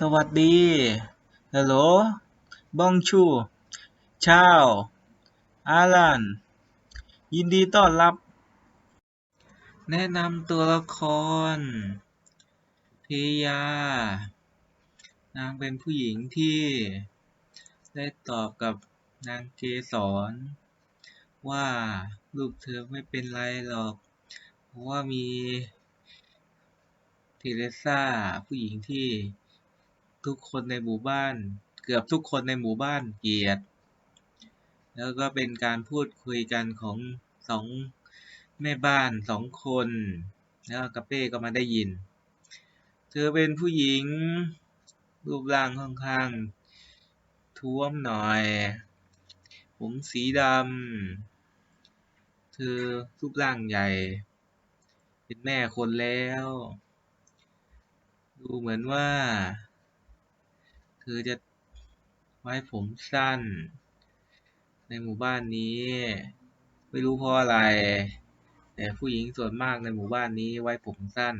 สวัสดีฮัลโหลบองชูชาวอาลันยินดีต้อนรับ แนะนำตัวละครเพยานางเป็นผู้หญิงที่ได้ตอบกับนางเกสรว่าลูกเธอไม่เป็นไรหรอก เพราะว่ามีเทเรซ่าผู้หญิงที่ ทุกคนในหมู่บ้าน เกือบทุกคนในหมู่บ้านเกลียด แล้วก็เป็นการพูดคุยกันของสองแม่บ้านสองคน แล้วกาเป้ก็มาได้ยิน เธอเป็นผู้หญิง รูปร่างค่อนข้างท้วมหน่อย ผมสีดำ เธอรูปร่างใหญ่ เป็นแม่คนแล้ว ดูเหมือนว่า คือจะไว้ผมสั้น ในหมู่บ้านนี้ ไม่รู้เพราะอะไร แต่ผู้หญิงส่วนมากในหมู่บ้านนี้ไว้ผมสั้น